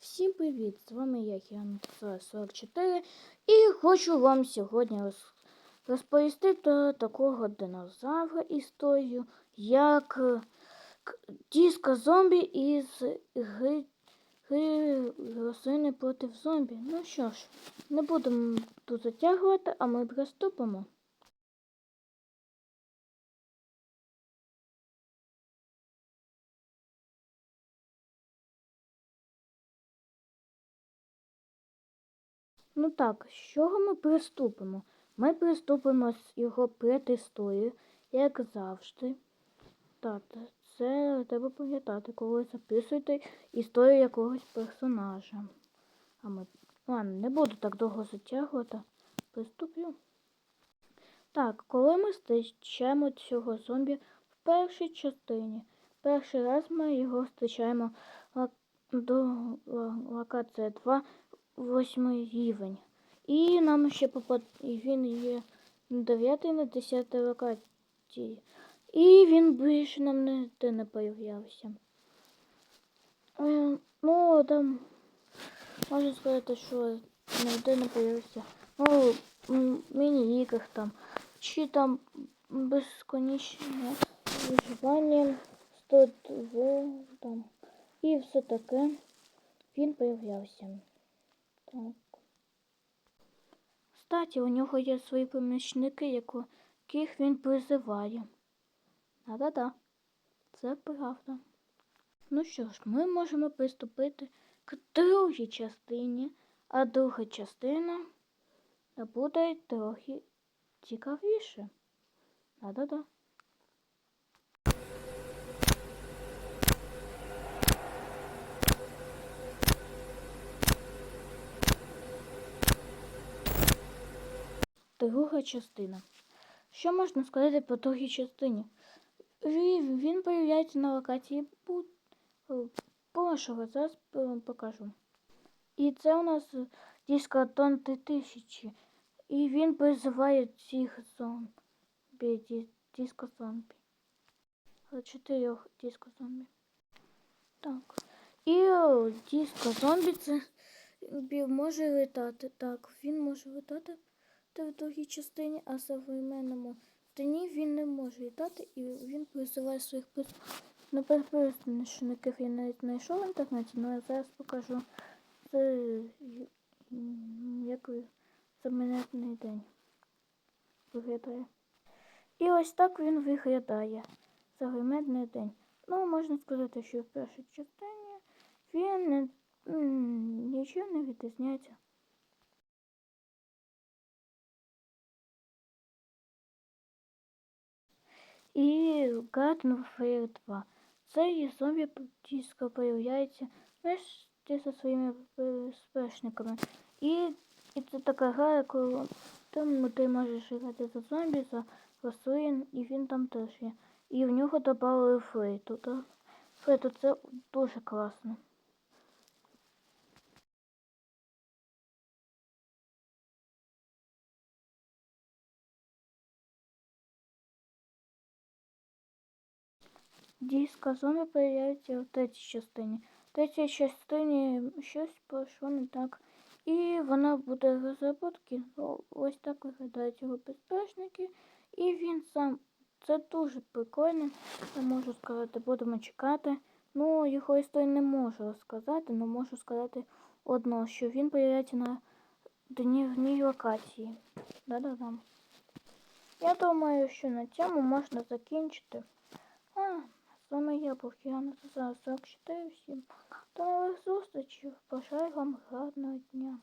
Всім привіт! З вами я, Кіан 44 і хочу вам сьогодні розповісти про такого динозавра історію, як е, диско зомбі із гри, гри рослини проти зомбі. Ну що ж, не будемо тут затягувати, а ми приступимо. Ну так, з чого ми приступимо? Ми приступимо з його предісторії, як завжди. Так, це треба пам'ятати, коли записуєте історію якогось персонажа. А ми. Ладно, не буду так довго затягувати. Приступлю. Так, коли ми зустрічаємо цього зомбі в першій частині. Перший раз ми його зустрічаємо до локація 2 восьмий рівень. І нам ще попад... і він є на 9 на 10 локації. І він більше нам ніде не появлявся. Е, ну, там можна сказати, що ніде не появився. Ну, м, міні-іграх там. Чи там безконечне виживання, 102 там. І все таке. Він появлявся. Так. Кстати, у нього є свої помічники, яких він призиває. Да-да-да, це правда. Ну що ж, ми можемо приступити к другій частині, а друга частина буде трохи цікавіше. Да-да-да. Друга частина. Що можна сказати по другій частині? Він, появляється на локації е, Пошого. Зараз е, покажу. І це у нас дискотон 3000. І він призиває цих зомбі. ді- Диско. Е, Чотирьох диско зомбі. Так. І е, диско зомбі це може летати. Так, він може летати та в другій частині, а современному стані він не може літати і він призиває своїх пис... Ну, переписників я навіть знайшов в інтернеті, але я зараз покажу. Це як замінетний день виглядає. І ось так він виглядає. Загальмедний день. Ну, можна сказати, що в першій частині він не, нічого не відрізняється. І Garden Warfare 2. Цей зомбі диско появляється вместе зі своїми спешниками. І, і це така гра, яку там ти можеш грати за зомбі, за рослин, і він там теж є. І в нього додали фрейту. Так? Фрейту це дуже класно. Дійська зомбі появляється в третій частині. В третій частині щось пішло не так. І вона буде розробки. О, Ось так виглядають його безпечники. І він сам. Це дуже прикольно. Я можу сказати, будемо чекати. Ну, його історію не можу розказати, але можу сказати одно, що він появляється на днівній локації. Да-да-да. Я думаю, що на цьому можна закінчити. А, вами я був Яна Читаю 44 всім. До нових зустрічей. Бажаю вам гарного дня.